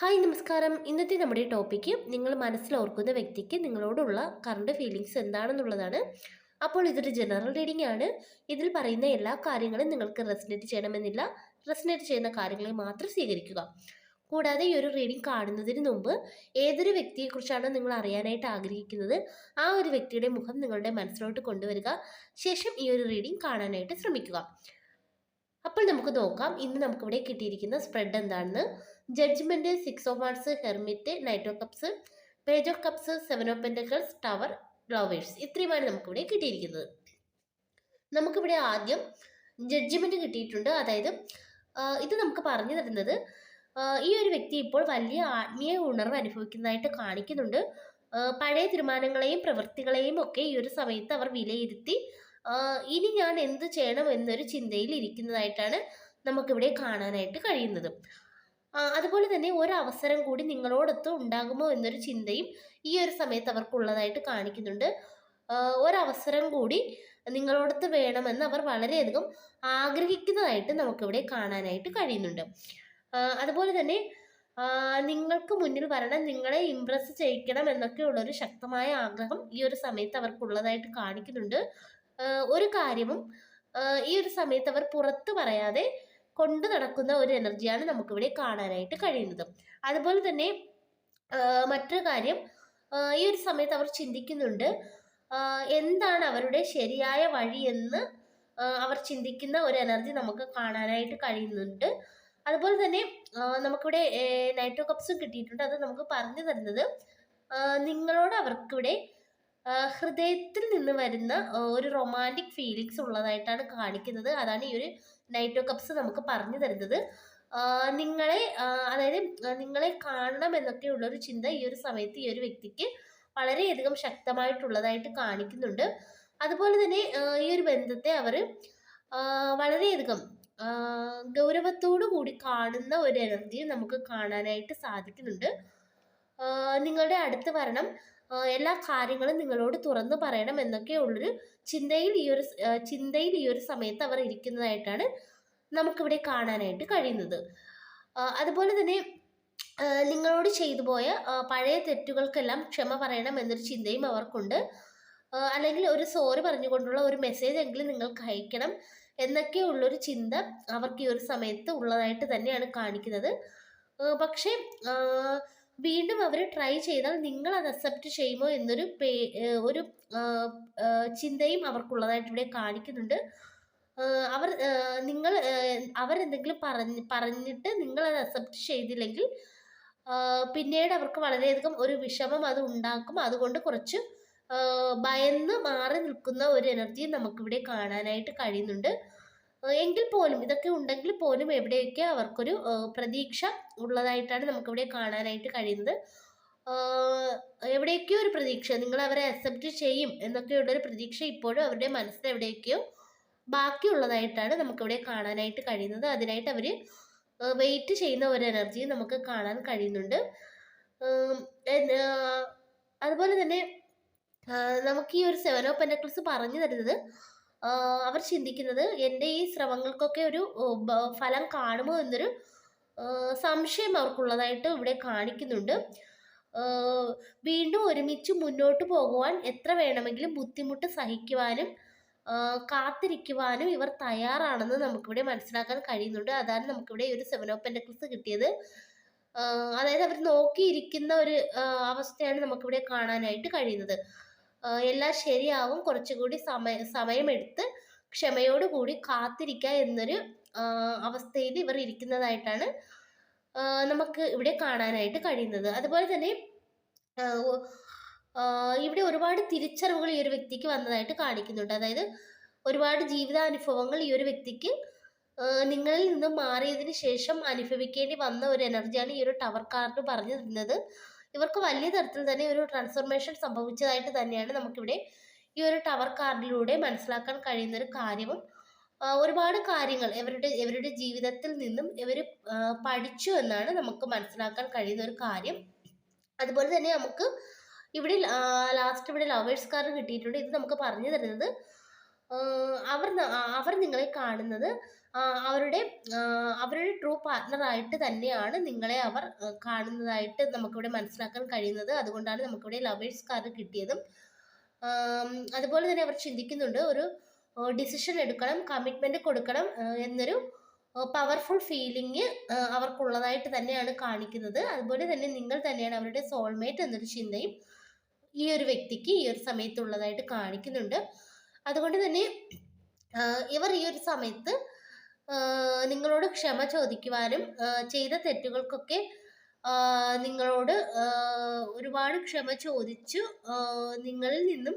Hi നമസ്കാരം. ഇന്നത്തെ നമ്മുടെ ടോപ്പിക്ക് നിങ്ങൾ മനസ്സിലോർക്കുന്ന വ്യക്തിക്ക് നിങ്ങളോടുള്ള കറണ്ട് ഫീലിങ്സ് എന്താണെന്നുള്ളതാണ്. അപ്പോൾ ഇതൊരു ജനറൽ റീഡിംഗ് ആണ്. ഇതിൽ പറയുന്ന എല്ലാ കാര്യങ്ങളും നിങ്ങൾക്ക് റെസിനേറ്റ് ചെയ്യണമെന്നില്ല. റെസിനേറ്റ് ചെയ്യുന്ന കാര്യങ്ങളെ മാത്രം സ്വീകരിക്കുക. കൂടാതെ ഈ ഒരു റീഡിംഗ് കാണുന്നതിന് മുമ്പ് ഏതൊരു വ്യക്തിയെക്കുറിച്ചാണ് നിങ്ങൾ അറിയാനായിട്ട് ആഗ്രഹിക്കുന്നത്? ആ ഒരു വ്യക്തിയുടെ മുഖം നിങ്ങളുടെ മനസ്സിലോട്ട് കൊണ്ടുവരിക. ശേഷം ഈ ഒരു റീഡിംഗ് കാണാനായിട്ട് ശ്രമിക്കുക. അപ്പോൾ നമുക്ക് നോക്കാം. ഇന്ന് നമുക്കിവിടെ കിട്ടിയിരിക്കുന്ന സ്പ്രെഡ് എന്താണെന്ന്. Judgement six of wards hermit knight of cups page of cups seven of pentacles tower lovers ഇത്രയുമാണ് നമുക്കിവിടെ കിട്ടിയിരിക്കുന്നത്. നമുക്കിവിടെ ആദ്യം ജഡ്ജ്മെന്റ് കിട്ടിയിട്ടുണ്ട്. അതായത് ഇത് നമുക്ക് പറഞ്ഞു തരുന്നത് ഈ ഒരു വ്യക്തി ഇപ്പോൾ വലിയ ആത്മീയ ഉണർവ് അനുഭവിക്കുന്നതായിട്ട് കാണിക്കുന്നുണ്ട്. പഴയ തീരുമാനങ്ങളെയും പ്രവൃത്തികളെയും ഒക്കെ ഈ ഒരു സമയത്ത് അവർ വിലയിരുത്തി ഇനി ഞാൻ എന്ത് ചെയ്യണം എന്നൊരു ചിന്തയിൽ ഇരിക്കുന്നതായിട്ടാണ് നമുക്കിവിടെ കാണാനായിട്ട് കഴിയുന്നത്. അതുപോലെ തന്നെ ഒരവസരം കൂടി നിങ്ങളോടൊത്ത് ഉണ്ടാകുമോ എന്നൊരു ചിന്തയും ഈ ഒരു സമയത്ത് അവർക്കുള്ളതായിട്ട് കാണിക്കുന്നുണ്ട്. ഒരവസരം കൂടി നിങ്ങളോടൊത്ത് വേണമെന്ന് അവർ വളരെയധികം ആഗ്രഹിക്കുന്നതായിട്ട് നമുക്കിവിടെ കാണാനായിട്ട് കഴിയുന്നുണ്ട്. അതുപോലെ തന്നെ നിങ്ങൾക്ക് മുന്നിൽ വരണം നിങ്ങളെ ഇമ്പ്രസ് ചെയ്യിക്കണം എന്നൊക്കെയുള്ളൊരു ശക്തമായ ആഗ്രഹം ഈ ഒരു സമയത്ത് അവർക്കുള്ളതായിട്ട് കാണിക്കുന്നുണ്ട്. ഒരു കാര്യവും ഈ ഒരു സമയത്ത് അവർ പുറത്ത് പറയാതെ കൊണ്ടു നടക്കുന്ന ഒരു എനർജിയാണ് നമുക്കിവിടെ കാണാനായിട്ട് കഴിയുന്നത്. അതുപോലെ തന്നെ മറ്റൊരു കാര്യം ഈ ഒരു സമയത്ത് അവർ ചിന്തിക്കുന്നുണ്ട് എന്താണ് അവരുടെ ശരിയായ വഴി എന്ന് അവർ ചിന്തിക്കുന്ന ഒരു എനർജി നമുക്ക് കാണാനായിട്ട് കഴിയുന്നുണ്ട്. അതുപോലെ തന്നെ നമുക്കിവിടെ നൈട്രോ കപ്സും കിട്ടിയിട്ടുണ്ട്. അത് നമുക്ക് പറഞ്ഞു തരുന്നത് നിങ്ങളോട് അവർക്കിവിടെ ഹൃദയത്തിൽ നിന്ന് വരുന്ന ഒരു റൊമാന്റിക് ഫീലിങ്സ് ഉള്ളതായിട്ടാണ് കാണിക്കുന്നത്. അതാണ് ഈ ഒരു നൈറ്റ് കപ്സ് നമുക്ക് പറഞ്ഞു തരുന്നത്. നിങ്ങളെ അതായത് നിങ്ങളെ കാണണം എന്നൊക്കെയുള്ള ഒരു ചിന്ത ഈ ഒരു സമയത്ത് ഈ ഒരു വ്യക്തിക്ക് വളരെയധികം ശക്തമായിട്ടുള്ളതായിട്ട് കാണിക്കുന്നുണ്ട്. അതുപോലെ തന്നെ ഈ ഒരു ബന്ധത്തെ അവർ വളരെയധികം ഗൗരവത്തോടു കൂടി കാണുന്ന ഒരു എനർജി നമുക്ക് കാണാനായിട്ട് സാധിക്കുന്നുണ്ട്. നിങ്ങളുടെ അടുത്ത് വരണം എല്ലാ കാര്യങ്ങളും നിങ്ങളോട് തുറന്നു പറയണം എന്നൊക്കെയുള്ളൊരു ചിന്തയിൽ ഈ ഒരു ചിന്തയിൽ ഈ ഒരു സമയത്ത് അവർ ഇരിക്കുന്നതായിട്ടാണ് നമുക്കിവിടെ കാണാനായിട്ട് കഴിയുന്നത്. അതുപോലെ തന്നെ നിങ്ങളോട് ചെയ്തു പോയ പഴയ തെറ്റുകൾക്കെല്ലാം ക്ഷമ പറയണം എന്നൊരു ചിന്തയും അവർക്കുണ്ട്. അല്ലെങ്കിൽ ഒരു സോറി പറഞ്ഞുകൊണ്ടുള്ള ഒരു മെസ്സേജ് എങ്കിലും നിങ്ങൾക്ക് അയക്കണം എന്നൊക്കെയുള്ളൊരു ചിന്ത അവർക്ക് ഈ ഒരു സമയത്ത് ഉള്ളതായിട്ട് തന്നെയാണ് കാണിക്കുന്നത്. പക്ഷേ വീണ്ടും അവർ ട്രൈ ചെയ്താൽ നിങ്ങൾ അത് അക്സെപ്റ്റ് ചെയ്യുമോ എന്നൊരു ഒരു ചിന്തയും അവർക്കുള്ളതായിട്ട് ഇവിടെ കാണിക്കുന്നുണ്ട്. അവർ നിങ്ങൾ അവരെന്തെങ്കിലും പറഞ്ഞ് പറഞ്ഞിട്ട് നിങ്ങൾ അത് അക്സെപ്റ്റ് ചെയ്തില്ലെങ്കിൽ പിന്നീട് അവർക്ക് വളരെയധികം ഒരു വിഷമം അത് ഉണ്ടാക്കും. അതുകൊണ്ട് കുറച്ച് ഭയന്ന് മാറി നിൽക്കുന്ന ഒരു എനർജി നമുക്കിവിടെ കാണാനായിട്ട് കഴിയുന്നുണ്ട്. എങ്കിൽ പോലും ഇതൊക്കെ ഉണ്ടെങ്കിൽ പോലും എവിടെയൊക്കെ അവർക്കൊരു പ്രതീക്ഷ ഉള്ളതായിട്ടാണ് നമുക്കിവിടെ കാണാനായിട്ട് കഴിയുന്നത്. എവിടെയൊക്കെയോ ഒരു പ്രതീക്ഷ നിങ്ങൾ അവരെ അക്സെപ്റ്റ് ചെയ്യും എന്നൊക്കെയുള്ള ഒരു പ്രതീക്ഷ ഇപ്പോഴും അവരുടെ മനസ്സിൽ എവിടെയൊക്കെയോ ബാക്കിയുള്ളതായിട്ടാണ് നമുക്കിവിടെ കാണാനായിട്ട് കഴിയുന്നത്. അതിനായിട്ട് അവർ വെയിറ്റ് ചെയ്യുന്ന ഒരു എനർജിയും നമുക്ക് കാണാൻ കഴിയുന്നുണ്ട്. അതുപോലെ തന്നെ നമുക്ക് ഈ ഒരു സെവൻ ഓഫ് പറഞ്ഞു തരുന്നത് അവർ ചിന്തിക്കുന്നത് എന്റെ ഈ ശ്രമങ്ങൾക്കൊക്കെ ഒരു ഫലം കാണുമോ എന്നൊരു സംശയം അവർക്കുള്ളതായിട്ട് ഇവിടെ കാണിക്കുന്നുണ്ട്. വീണ്ടും ഒരുമിച്ച് മുന്നോട്ട് പോകുവാൻ എത്ര വേണമെങ്കിലും ബുദ്ധിമുട്ട് സഹിക്കുവാനും കാത്തിരിക്കുവാനും ഇവർ തയ്യാറാണെന്ന് നമുക്കിവിടെ മനസ്സിലാക്കാൻ കഴിയുന്നുണ്ട്. അതാണ് നമുക്കിവിടെ ഒരു സെവൻ ഓഫ് പെൻഡക്സ് കിട്ടിയത്. അതായത് അവർ നോക്കിയിരിക്കുന്ന ഒരു അവസ്ഥയാണ് നമുക്കിവിടെ കാണാനായിട്ട് കഴിയുന്നത്. എല്ലാം ശരിയാവും. കുറച്ചുകൂടി സമയ സമയമെടുത്ത് ക്ഷമയോടുകൂടി കാത്തിരിക്കുക എന്നൊരു അവസ്ഥയിൽ ഇവർ ഇരിക്കുന്നതായിട്ടാണ് നമുക്ക് ഇവിടെ കാണാനായിട്ട് കഴിയുന്നത്. അതുപോലെ തന്നെ ഇവിടെ ഒരുപാട് തിരിച്ചറിവുകൾ ഈ ഒരു വ്യക്തിക്ക് വന്നതായിട്ട് കാണിക്കുന്നുണ്ട്. അതായത് ഒരുപാട് ജീവിതാനുഭവങ്ങൾ ഈ ഒരു വ്യക്തിക്ക് നിങ്ങളിൽ നിന്ന് മാറിയതിന് ശേഷം അനുഭവിക്കേണ്ടി വന്ന ഒരു എനർജിയാണ് ഈ ഒരു ടവർ കാർഡ് പറഞ്ഞു തരുന്നത്. ഇവർക്ക് വലിയ തരത്തിൽ തന്നെ ഒരു ട്രാൻസ്ഫോർമേഷൻ സംഭവിച്ചതായിട്ട് തന്നെയാണ് നമുക്കിവിടെ ഈ ഒരു ടവർ കാർഡിലൂടെ മനസ്സിലാക്കാൻ കഴിയുന്ന ഒരു കാര്യവും. ഒരുപാട് കാര്യങ്ങൾ ഇവരുടെ ഇവരുടെ ജീവിതത്തിൽ നിന്നും ഇവർ പഠിച്ചു എന്നാണ് നമുക്ക് മനസ്സിലാക്കാൻ കഴിയുന്ന ഒരു കാര്യം. അതുപോലെ തന്നെ നമുക്ക് ഇവിടെ ലാസ്റ്റ് ഇവിടെ ലവേഴ്സ് കാർഡ് കിട്ടിയിട്ടുണ്ട്. ഇത് നമുക്ക് പറഞ്ഞു തരുന്നത് അവർ അവർ നിങ്ങളെ കാണുന്നത് അവരുടെ അവരുടെ ട്രൂ പാർട്ട്ണറായിട്ട് തന്നെയാണ് നിങ്ങളെ അവർ കാണുന്നതായിട്ട് നമുക്കിവിടെ മനസ്സിലാക്കാൻ കഴിയുന്നത്. അതുകൊണ്ടാണ് നമുക്കിവിടെ ലവേഴ്സ് കാർഡ് കിട്ടിയതും. അതുപോലെ തന്നെ അവർ ചിന്തിക്കുന്നുണ്ട് ഒരു ഡിസിഷൻ എടുക്കണം കമ്മിറ്റ്മെന്റ് കൊടുക്കണം എന്നൊരു പവർഫുൾ ഫീലിംഗ് അവർക്കുള്ളതായിട്ട് തന്നെയാണ് കാണിക്കുന്നത്. അതുപോലെ തന്നെ നിങ്ങൾ തന്നെയാണ് അവരുടെ സോൾമേറ്റ് എന്നൊരു ചിന്തയും ഈ ഒരു വ്യക്തിക്ക് ഈ ഒരു സമയത്തുള്ളതായിട്ട് കാണിക്കുന്നുണ്ട്. അതുകൊണ്ട് തന്നെ ഇവർ ഈ ഒരു സമയത്ത് നിങ്ങളോട് ക്ഷമ ചോദിക്കുവാനും ചെയ്ത തെറ്റുകൾക്കൊക്കെ നിങ്ങളോട് ഒരുപാട് ക്ഷമ ചോദിച്ചു നിങ്ങളിൽ നിന്നും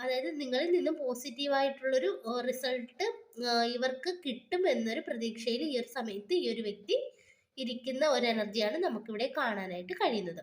അതായത് നിങ്ങളിൽ നിന്നും പോസിറ്റീവായിട്ടുള്ളൊരു റിസൾട്ട് ഇവർക്ക് കിട്ടും എന്നൊരു പ്രതീക്ഷയിൽ ഈ ഒരു സമയത്ത് ഈ ഒരു വ്യക്തി ഇരിക്കുന്ന ഒരു എനർജിയാണ് നമുക്കിവിടെ കാണാനായിട്ട് കഴിയുന്നത്.